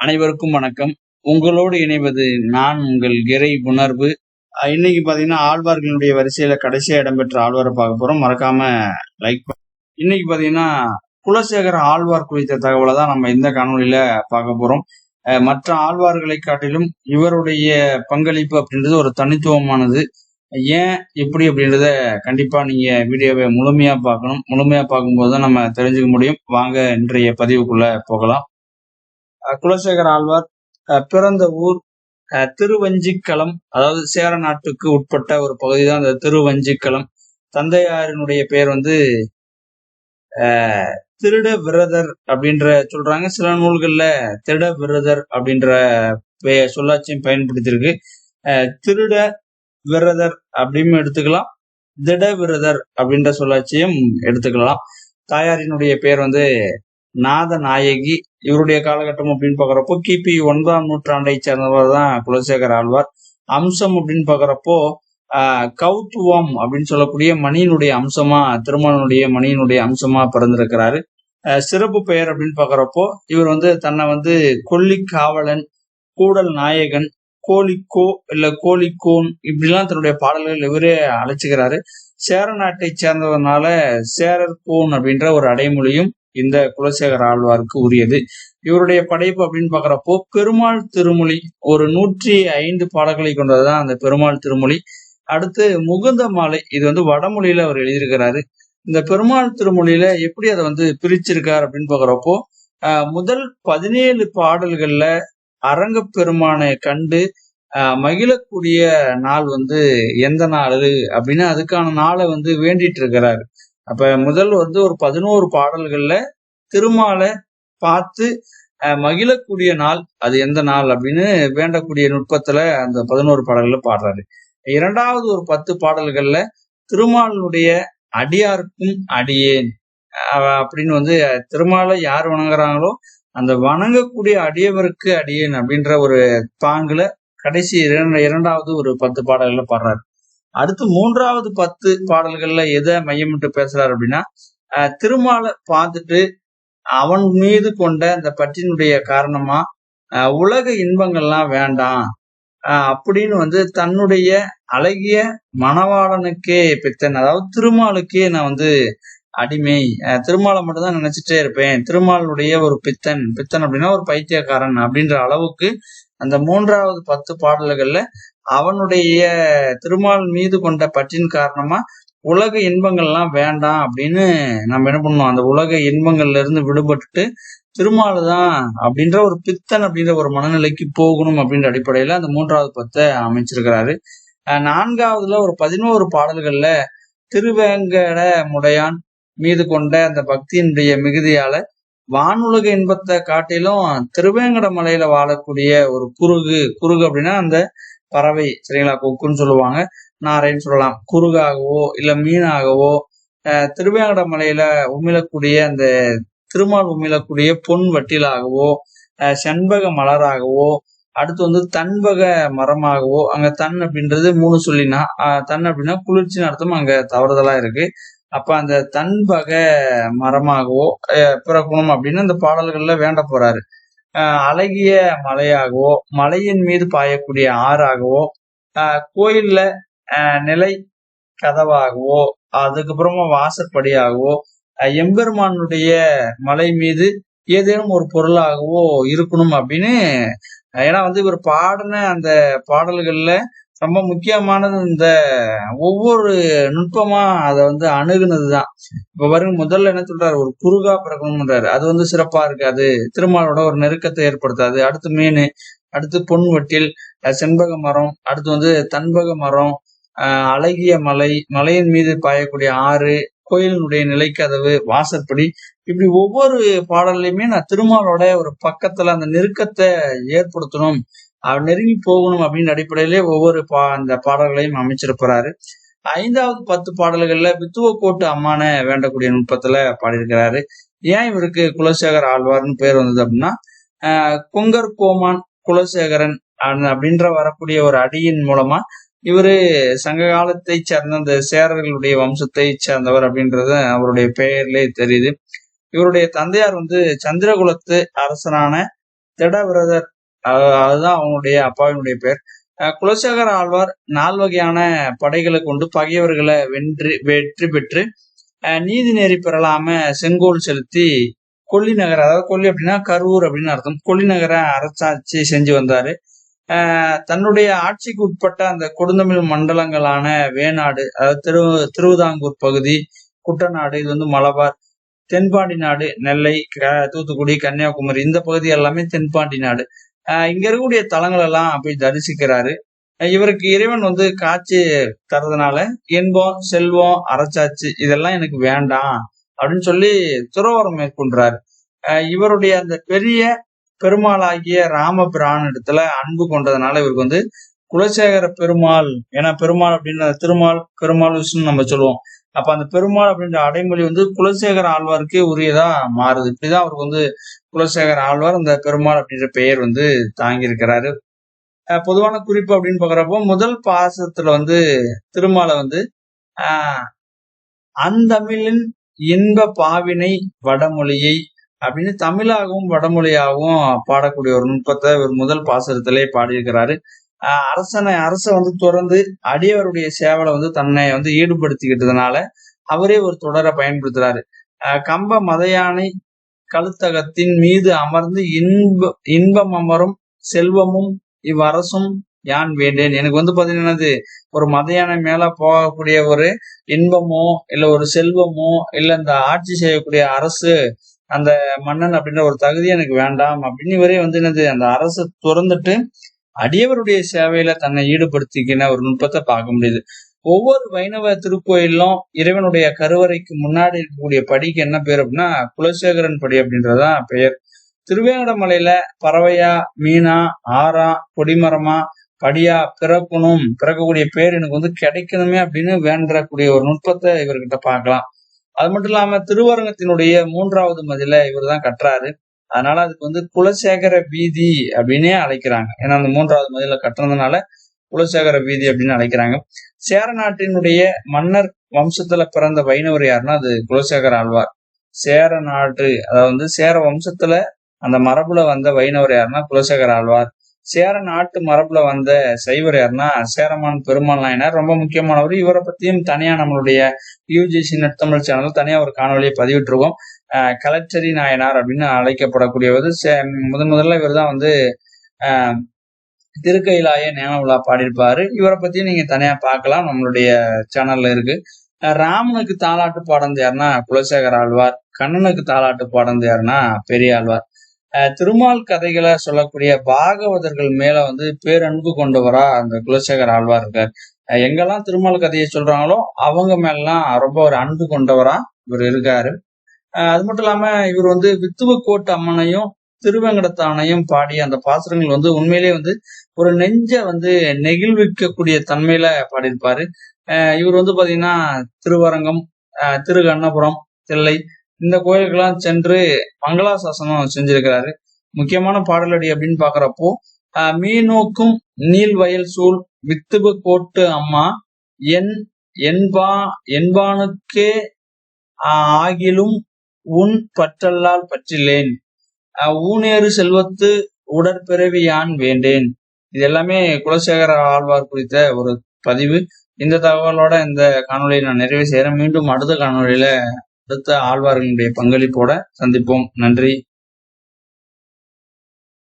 அனைவருக்கும் வணக்கம். உங்களோடு இணைவது நான் உங்கள் கிரை உணர்வு இன்னைக்கு பாத்தீங்கன்னா ஆழ்வார்களுடைய வரிசையில கடைசியா இடம்பெற்ற ஆழ்வாரை பார்க்க போறோம். மறக்காம லைக் இன்னைக்கு பாத்தீங்கன்னா குலசேகர ஆழ்வார் குறித்த தகவலை தான் நம்ம இந்த காணொலியில பார்க்க போறோம். மற்ற ஆழ்வார்களை காட்டிலும் இவருடைய பங்களிப்பு அப்படின்றது ஒரு தனித்துவமானது. ஏன் எப்படி அப்படின்றத கண்டிப்பா நீங்க வீடியோவை முழுமையா பார்க்கணும். முழுமையா பார்க்கும்போது தான் நம்ம தெரிஞ்சுக்க முடியும். வாங்க இன்றைய பதிவுக்குள்ள போகலாம். குலசேகர ஆழ்வார் பிறந்த ஊர் அஹ் திருவஞ்சிக்களம் அதாவது சேர நாட்டுக்கு உட்பட்ட ஒரு பகுதி தான் அந்த திருவஞ்சிக்களம் தந்தையாரினுடைய பெயர் வந்து திருட விரதர் அப்படின்ற சொல்றாங்க. சில நூல்கள்ல திருட விரதர் அப்படின்ற சொல்லாட்சியும் பயன்படுத்தியிருக்கு. திருட விரதர் அப்படின்னு எடுத்துக்கலாம். திட விரதர் அப்படின்ற சொல்லாட்சியும் எடுத்துக்கலாம். தாயாரினுடைய பெயர் வந்து நாத நாயகி இவருடைய காலகட்டம் அப்படின்னு பாக்குறப்போ கிபி ஒன்பதாம் நூற்றாண்டை சேர்ந்தவர் தான் குலசேகர் ஆழ்வார். அம்சம் அப்படின்னு பாக்குறப்போ கௌத்துவம் அப்படின்னு சொல்லக்கூடிய மணியினுடைய அம்சமா திருமணனுடைய மணியினுடைய அம்சமா பிறந்திருக்கிறாரு. சிறப்பு பெயர் அப்படின்னு பாக்குறப்போ இவர் வந்து தன்னை வந்து கொல்லிக்காவலன் கூடல் நாயகன் கோழிக்கோ இல்ல கோழிக்கோன் இப்படிலாம் தன்னுடைய பாடல்கள் இவரே அழைச்சுக்கிறாரு. சேர நாட்டை சேர்ந்ததுனால சேரர் கோன் அப்படின்ற ஒரு அடைமொழியும் இந்த குலசேகர ஆழ்வாருக்கு உரியது. இவருடைய படைப்பு அப்படின்னு பாக்குறப்போ பெருமாள் திருமொழி ஒரு நூற்றி ஐந்து பாடல்களை கொண்டதுதான் அந்த பெருமாள் திருமொழி. அடுத்து முகுந்த மாலை இது வந்து வடமொழியில அவர் எழுதியிருக்கிறாரு. இந்த பெருமாள் திருமொழியில எப்படி அதை வந்து பிரிச்சிருக்கார் அப்படின்னு பாக்குறப்போ ஆஹ் முதல் பதினேழு பாடல்கள்ல அரங்க பெருமானை கண்டு மகிழக்கூடிய நாள் வந்து எந்த நாள் அப்படின்னு அதுக்கான நாளை வந்து வேண்டிட்டு இருக்கிறாரு. அப்ப முதல் வந்து ஒரு பதினோரு பாடல்கள்ல திருமாலை பார்த்து மகிழக்கூடிய நாள் அது எந்த நாள் அப்படின்னு வேண்டக்கூடிய நுட்பத்துல அந்த பதினோரு பாடல்கள்ல பாடுறாரு. இரண்டாவது ஒரு பத்து பாடல்கள்ல திருமாலினுடைய அடியாருக்கும் அடியேன் அப்படின்னு வந்து திருமாலை யார் வணங்குறாங்களோ அந்த வணங்கக்கூடிய அடியவருக்கு அடியேன் அப்படின்ற ஒரு பாங்குல கடைசி இரண்டாவது ஒரு பத்து பாடல்கள்ல பாடுறாரு. அடுத்து மூன்றாவது பத்து பாடல்கள்ல எதை மையமிட்டு பேசுறாரு அப்படின்னா அஹ் திருமாலை பார்த்துட்டு அவன் மீது கொண்ட அந்த பற்றினுடைய காரணமா உலக இன்பங்கள்லாம் வேண்டாம். அப்படின்னு வந்து தன்னுடைய அழகிய மணவாளனுக்கே பித்தன் அதாவது திருமாலுக்கே நான் வந்து அடிமை. திருமாலை மட்டும்தான் நினைச்சிட்டே இருப்பேன். திருமாலுடைய ஒரு பித்தன் பித்தன் அப்படின்னா ஒரு பைத்தியக்காரன் அப்படின்ற அளவுக்கு அந்த மூன்றாவது பத்து பாடல்கள்ல அவனுடைய திருமால் மீது கொண்ட பற்றின் காரணமா உலக இன்பங்கள்லாம் வேண்டாம் அப்படின்னு நம்ம என்ன பண்ணோம் அந்த உலக இன்பங்கள்ல இருந்து விடுபட்டுட்டு திருமால் தான் அப்படின்ற ஒரு பித்தன் அப்படின்ற ஒரு மனநிலைக்கு போகணும் அப்படின்ற அடிப்படையில அந்த மூன்றாவது பத்தை அமைச்சிருக்கிறாரு. நான்காவதுல ஒரு பதினோரு பாடல்கள்ல திருவேங்கட முடையான் மீது கொண்ட அந்த பக்தியினுடைய மிகுதியால வானுலக இன்பத்தை காட்டிலும் திருவேங்கட மலையில வாழக்கூடிய ஒரு குருகு குருகு அப்படின்னா அந்த பறவை சரிங்களா கொக்குன்னு சொல்லுவாங்க. நாரைன்னு சொல்லலாம். குருகாகவோ இல்ல மீனாகவோ திருவேங்கட மலையில உமிழக்கூடிய அந்த திருமால் உமிழக்கூடிய பொன் வட்டிலாகவோ செண்பக மலராகவோ அடுத்து வந்து தன்பக மரமாகவோ அங்க தன் அப்படின்றது மூணு சொல்லினா தன் அப்படின்னா குளிர்ச்சின்னு அர்த்தம் அங்க தவறுதலா இருக்கு. அப்ப அந்த தன்பக மரமாகவோ பிறக்கணும் அப்படின்னு அந்த பாடல்கள்ல வேண்ட போறாரு. அழகிய மலையாகவோ மலையின் மீது பாயக்கூடிய ஆறாகவோ அஹ் கோயில்ல அஹ் நிலை கதவாகவோ அதுக்கப்புறமா வாசற்படியாகவோ எம்பெருமானுடைய மலை மீது ஏதேனும் ஒரு பொருளாகவோ இருக்கணும் அப்படின்னு ஏன்னா வந்து இவர் பாடின அந்த பாடல்கள்ல ரொம்ப முக்கியமானது இந்த ஒவ்வொரு நுட்பமா அதை வந்து அணுகுனதுதான். இப்ப பாருங்க முதல்ல என்ன சொல்றாரு? ஒரு குறுகா பிறக்கணும்ன்றாரு அது வந்து சிறப்பா இருக்காது. திருமாலோட ஒரு நெருக்கத்தை ஏற்படுத்தாது. அடுத்து மீன் அடுத்து பொன் வட்டில் செண்பக மரம் அடுத்து வந்து தன்பக மரம் அழகிய மலை மலையின் மீது பாயக்கூடிய ஆறு கோயிலினுடைய நிலைக்கதவு வாசற்படி இப்படி ஒவ்வொரு பாடல்லையுமே நான் திருமாலோட ஒரு பக்கத்துல அந்த நெருக்கத்தை ஏற்படுத்தணும். நெருங்கி போகணும் அப்படின்னு அடிப்படையிலே ஒவ்வொரு பா அந்த பாடல்களையும் அமைச்சிருக்கிறாரு ஐந்தாவது பத்து பாடல்கள்ல வித்துவக்கோட்டு அம்மான வேண்டக்கூடிய நுட்பத்துல பாடியிருக்கிறாரு. ஏன் இவருக்கு குலசேகர் ஆழ்வார்னு பேர் வந்தது அப்படின்னா ஆஹ் கொங்கர் கோமான் குலசேகரன் அப்படின்ற வரக்கூடிய ஒரு அடியின் மூலமா இவரு சங்க காலத்தை சேர்ந்த அந்த சேரர்களுடைய வம்சத்தை சேர்ந்தவர் அப்படின்றது அவருடைய பெயர்லே தெரியுது. இவருடைய தந்தையார் வந்து சந்திரகுலத்து அரசனான திடவிரதர் அதுதான் அவங்களுடைய அப்பாவினுடைய பேர் குலசேகர ஆழ்வார் நால் வகையான படைகளை கொண்டு பகைவர்களை வென்று வெற்றி பெற்று நீதி நெறி பெறலாம செங்கோல் செலுத்தி கொல்லி நகர் அதாவது கொல்லி அப்படின்னா கரூர் அப்படின்னு அர்த்தம். கொல்லி நகர அரசாட்சி செஞ்சு வந்தாரு. ஆஹ் தன்னுடைய ஆட்சிக்கு உட்பட்ட அந்த கொடுந்தமிழ் மண்டலங்களான வேணாடு அதாவது திரு திருவிதாங்கூர் பகுதி குட்டநாடு இது வந்து மலபார் தென்பாண்டி நாடு நெல்லை க- தூத்துக்குடி கன்னியாகுமரி இந்த பகுதி எல்லாமே தென்பாண்டி நாடு. இங்க இருக்கக்கூடிய தலங்கள் எல்லாம் போய் தரிசிக்கிறாரு. இவருக்கு இறைவன் வந்து காட்சி தரதுனால இன்பம் செல்வம் அரசாட்சி இதெல்லாம் எனக்கு வேண்டாம் அப்படின்னு சொல்லி துறவரம் மேற்கொள்றாரு. இவருடைய அந்த பெரிய பெருமாளாகிய ராமபிரான் இடத்துல அன்பு கொண்டதுனால இவருக்கு வந்து குலசேகர பெருமாள் ஏன்னா பெருமாள் அப்படின்னு திருமால் பெருமாள் விஷ்ணு நம்ம சொல்லுவோம். அப்ப அந்த பெருமாள் அப்படின்ற அடைமொழி வந்து குலசேகர ஆழ்வாருக்கே உரியதா மாறுது. இப்படிதான் அவருக்கு வந்து குலசேகர ஆழ்வார் அந்த பெருமாள் அப்படின்ற பெயர் வந்து தாங்கி இருக்கிறாரு அஹ் பொதுவான குறிப்பு அப்படின்னு பாக்குறப்போ முதல் பாசத்துல வந்து திருமாலை வந்து ஆஹ் அந்தமிழின் இன்ப பாவினை வடமொழியை அப்படின்னு தமிழாகவும் வடமொழியாகவும் பாடக்கூடிய ஒரு நுட்பத்தை ஒரு முதல் பாசுரத்திலே பாடியிருக்கிறாரு. அரசனை அரச வந்து துறந்து அடியவருடைய சேவலை வந்து தன்னை வந்து ஈடுபடுத்திக்கிட்டதுனால அவரே ஒரு தொடரை பயன்படுத்துறாரு. ஆஹ் கம்ப மதையானை கழுத்தகத்தின் மீது அமர்ந்து இன்ப இன்பம் அமரும் செல்வமும் இவ்வரசும் யான் வேண்டேன். எனக்கு வந்து பாத்தீங்கன்னா ஒரு மதையான மேல போகக்கூடிய ஒரு இன்பமோ இல்ல ஒரு செல்வமோ இல்ல இந்த ஆட்சி செய்யக்கூடிய அரசு அந்த மன்னன் அப்படின்ற ஒரு தகுதி எனக்கு வேண்டாம் அப்படின்னு இவரே வந்து என்னது அந்த அரசு துறந்துட்டு அடியவருடைய சேவையில தன்னை ஈடுபடுத்திக்கின ஒரு நுட்பத்தை பார்க்க முடியுது. ஒவ்வொரு வைணவ திருக்கோயிலும் இறைவனுடைய கருவறைக்கு முன்னாடி இருக்கக்கூடிய படிக்கு என்ன பேர் அப்படின்னா குலசேகரன் படி அப்படின்றதுதான் பெயர். திருவேங்கடமலையில பறவையா மீனா ஆறா கொடிமரமா படியா பிறக்கணும் பிறக்கக்கூடிய பேர் எனக்கு வந்து கிடைக்கணுமே அப்படின்னு வேண்டக்கூடிய ஒரு நுட்பத்தை இவர்கிட்ட பார்க்கலாம். அது மட்டும் இல்லாம திருவரங்கத்தினுடைய மூன்றாவது மதில இவர் தான் கட்டுறாரு அதனால அதுக்கு வந்து குலசேகர வீதி அப்படின்னே அழைக்கிறாங்க. ஏன்னா அந்த மூன்றாவது மதியில கட்டுறதுனால குலசேகர வீதி அப்படின்னு அழைக்கிறாங்க. சேர நாட்டினுடைய மன்னர் வம்சத்துல பிறந்த வைணவர் யாருன்னா அது குலசேகர ஆழ்வார். சேர நாட்டு அதாவது வந்து சேர வம்சத்துல அந்த மரபுல வந்த வைணவர் யாருன்னா குலசேகர ஆழ்வார். சேர நாட்டு மரபுல வந்த சைவர் யாருன்னா சேரமான் பெருமாள் நாயனார். ரொம்ப முக்கியமானவர். இவரை பத்தியும் தனியா நம்மளுடைய யூஜிசி நெட்தமிழ் சேனல் தனியா ஒரு காணொலியை பதிவிட்டிருக்கோம். கலெக்டரி நாயனார் அப்படின்னு அழைக்கப்படக்கூடியவர். சே- முதன் முதல்ல இவர் தான் வந்து திருக்கையிலாய நேம விழா பாடியிருப்பாரு. இவரை பத்தி நீங்க தனியா பார்க்கலாம். நம்மளுடைய சேனல்ல இருக்கு. ராமனுக்கு தாலாட்டு பாடந்து யாருன்னா குலசேகர் ஆழ்வார். கண்ணனுக்கு தாலாட்டு பாடந்து யாருன்னா பெரிய ஆழ்வார். திருமால் கதைகளை சொல்லக்கூடிய பாகவதர்கள் மேல வந்து பேரன்பு கொண்டவரா அந்த குலசேகர் ஆழ்வார் இருக்கார். எங்கெல்லாம் திருமால் கதையை சொல்றாங்களோ அவங்க மேலாம் ரொம்ப ஒரு அன்பு கொண்டவரா இவர் இருக்காரு. அது மட்டும் இல்லாம இவர் வந்து வித்துவக்கோட்டு அம்மனையும் திருவேங்கடத்தானையும் பாடிய அந்த பாசுரங்கள் வந்து உண்மையிலேயே வந்து ஒரு நெஞ்ச வந்து நெகிழ்விக்கக்கூடிய தன்மையில பாடியிருப்பாரு. இவர் வந்து பாத்தீங்கன்னா திருவரங்கம் திரு திருகண்ணபுரம் தில்லை இந்த கோயிலுக்கெல்லாம் சென்று மங்களாசாசனம் செஞ்சிருக்கிறாரு. முக்கியமான பாடலடி அப்படின்னு பாக்குறப்போ மீனோக்கும் நீல் வயல் சூழ் வித்துப கோட்டு அம்மா என் என்பா என்பானுக்கே ஆகிலும் உன் பற்றல்லால் பற்றிலேன். ஊனேறு செல்வத்து உடற்பிறவி யான் வேண்டேன். இது எல்லாமே குலசேகர ஆழ்வார் குறித்த ஒரு பதிவு. இந்த தகவலோட இந்த காணொலியை நான் நிறைவு செய்யறேன் மீண்டும் அடுத்த காணொலியில அடுத்த ஆழ்வார்களுடைய பங்களிப்போட சந்திப்போம். நன்றி.